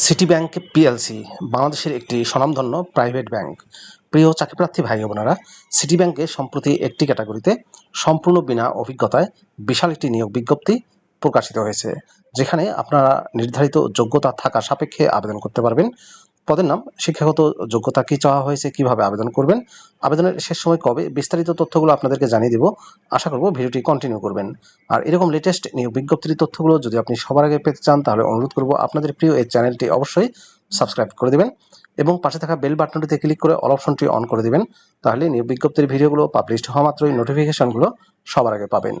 City bank PLC, বাংলাদেশের একটি স্বনামধন্য প্রাইভেট ব্যাংক। প্রিয় চাকরিপ্রার্থী ভাই বোনেরা সিটি ব্যাংকে সম্প্রতি একটি ক্যাটাগরিতে সম্পূর্ণ বিনা অভিজ্ঞতায় বিশাল একটি নিয়োগ বিজ্ঞপ্তি প্রকাশিত হয়েছে, যেখানে আপনারা নির্ধারিত যোগ্যতা থাকা সাপেক্ষে আবেদন করতে পারবেন। পদের নাম, শিক্ষাগত যোগ্যতা কি চাওয়া হয়েছে, কীভাবে আবেদন করবেন, আবেদনের শেষ সময় কবে, বিস্তারিত তথ্যগুলো আপনাদেরকে জানিয়ে দিব। আশা করব ভিডিওটি কন্টিনিউ করবেন। আর এরকম লেটেস্ট নিয়োগ বিজ্ঞপ্তির তথ্যগুলো যদি আপনি সবার আগে পেতে চান, তাহলে অনুরোধ করব আপনাদের প্রিয় এই চ্যানেলটি অবশ্যই সাবস্ক্রাইব করে দেবেন এবং পাশে থাকা বেল বাটনটিতে ক্লিক করে অল অপশনটি অন করে দিবেন। তাহলে নিয়োগ বিজ্ঞপ্তির ভিডিওগুলো পাবলিশড হওয়া মাত্রই নোটিফিকেশনগুলো সবার আগে পাবেন।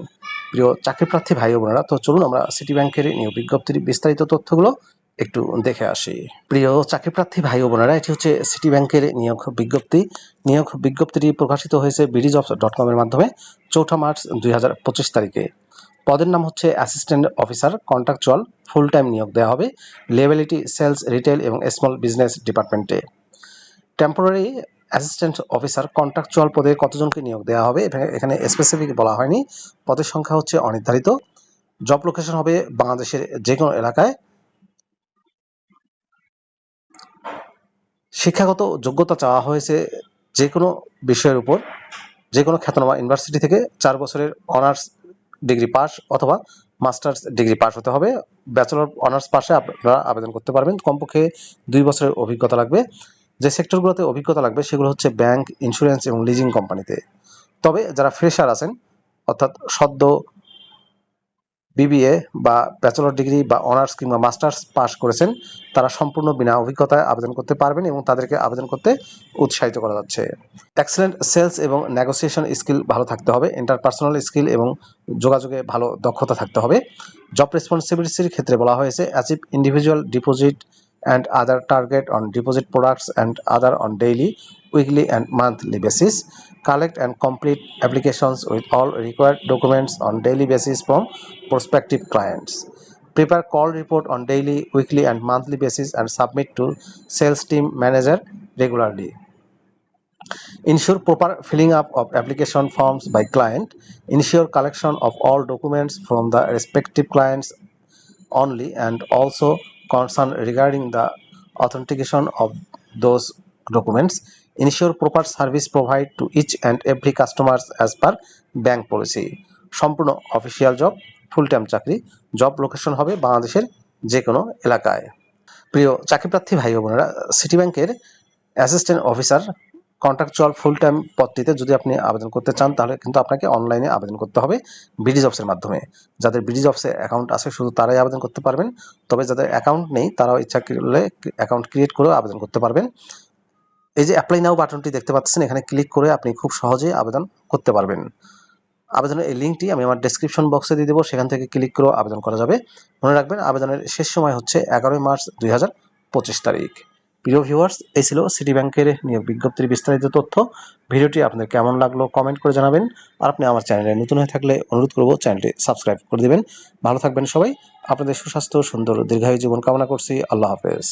প্রিয় চাকরি প্রার্থী ভাই বোনেরা, তো চলুন আমরা সিটি ব্যাংকের নিয়োগ বিজ্ঞপ্তির বিস্তারিত তথ্যগুলো একটু দেখে আসি। প্রিয় চাকরিপ্রার্থী ভাই ও বোনেরা, এটি হচ্ছে সিটি ব্যাংকের নিয়োগ বিজ্ঞপ্তি। নিয়োগ বিজ্ঞপ্তিটি প্রকাশিত হয়েছে বিডি জবস ডট কমের মাধ্যমে চৌঠা মার্চ দুই হাজার পঁচিশ তারিখে। পদের নাম হচ্ছে assistant officer contractual full time নিয়োগ দেওয়া হবে লেভেলিটি সেলস রিটেল এবং স্মল বিজনেস ডিপার্টমেন্টে টেম্পোরারি অ্যাসিস্ট্যান্ট অফিসার কন্ট্রাকচুয়াল পদে কতজনকে নিয়োগ দেওয়া হবে এখানে স্পেসিফিক বলা হয়নি। পদের সংখ্যা হচ্ছে অনির্ধারিত। জব লোকেশন হবে বাংলাদেশের যে কোনো এলাকায়। শিক্ষাগত যোগ্যতা চাওয়া হয়েছে যে কোনো বিষয়ের উপর যে কোনো খ্যাতনামা ইউনিভার্সিটি থেকে চার বছরের অনার্স ডিগ্রি পাস অথবা মাস্টার্স ডিগ্রি পাস হতে হবে। ব্যাচেলর অনার্স পাশে আপনারা আবেদন করতে পারবেন। কমপক্ষে দুই বছরের অভিজ্ঞতা লাগবে। যে সেক্টরগুলোতে অভিজ্ঞতা লাগবে সেগুলো হচ্ছে ব্যাংক, ইন্স্যুরেন্স এবং লিজিং কোম্পানিতে। তবে যারা ফ্রেশার আছেন, অর্থাৎ সদ্য বিবিএ বা ব্যাচেলর ডিগ্রি বা অনার্স কিংবা মাস্টার্স পাশ করেছেন, তারা সম্পূর্ণ বিনা অভিজ্ঞতায় আবেদন করতে পারবেন এবং তাদেরকে আবেদন করতে উৎসাহিত করা যাচ্ছে। এক্সেলেন্ট সেলস এবং নেগোসিয়েশন স্কিল ভালো থাকতে হবে ইন্টারপার্সোনাল স্কিল এবং যোগাযোগে ভালো দক্ষতা থাকতে হবে। জব রেসপন্সিবিলিটির ক্ষেত্রে বলা হয়েছে achieve individual deposit and other target on deposit products and other on daily, weekly and monthly basis. Collect and complete applications with all required documents on daily basis from prospective clients. Prepare call report on daily, weekly and monthly basis and submit to sales team manager regularly. Ensure proper filling up of application forms by client. Ensure collection of all documents from the respective clients only and also concern regarding the authentication of those documents ensure proper service provide to each and every customers as per bank policy সম্পূর্ণ official job full time চাকরি job location হবে বাংলাদেশের যে কোনো এলাকায় প্রিয় চাকরিপ্রার্থী ভাই বোনেরা সিটি ব্যাংকের assistant officer contractual full time পদটিতে যদি আপনি আবেদন করতে চান, তাহলে কিন্তু আপনাকে অনলাইনে আবেদন করতে হবে বিডি জবসের মাধ্যমে। যাদের বিডি জবসে অ্যাকাউন্ট আছে, শুধু তারাই আবেদন করতে পারবেন। তবে যাদের অ্যাকাউন্ট নেই, তারাও ইচ্ছা করলে অ্যাকাউন্ট ক্রিয়েট করেও আবেদন করতে পারবেন। এই যে অ্যাপ্লাই নাও বাটনটি দেখতে পাচ্ছেন, এখানে ক্লিক করে আপনি খুব সহজেই আবেদন করতে পারবেন। আবেদনের এই লিঙ্কটি আমি আমার ডেসক্রিপশন বক্সে দিয়ে দেবো, সেখান থেকে ক্লিক করেও আবেদন করা যাবে। মনে রাখবেন, আবেদনের শেষ সময় হচ্ছে এগারোই মার্চ দুই হাজার পঁচিশ তারিখ। প্রিয় ভিউয়ার্স এই ছিল সিটি ব্যাংকের নিয়োগ বিজ্ঞপ্তির বিস্তারিত তথ্য। ভিডিওটি আপনার কেমন লাগল কমেন্ট করে জানাবেন। আর আপনি আমার চ্যানেলে নতুন হয়ে থাকলে অনুরোধ করব চ্যানেলটি সাবস্ক্রাইব করে দিবেন। ভালো থাকবেন সবাই। আপনাদের সুস্বাস্থ্য, সুন্দর, দীর্ঘায়ু জীবন কামনা করছি। আল্লাহ হাফেজ।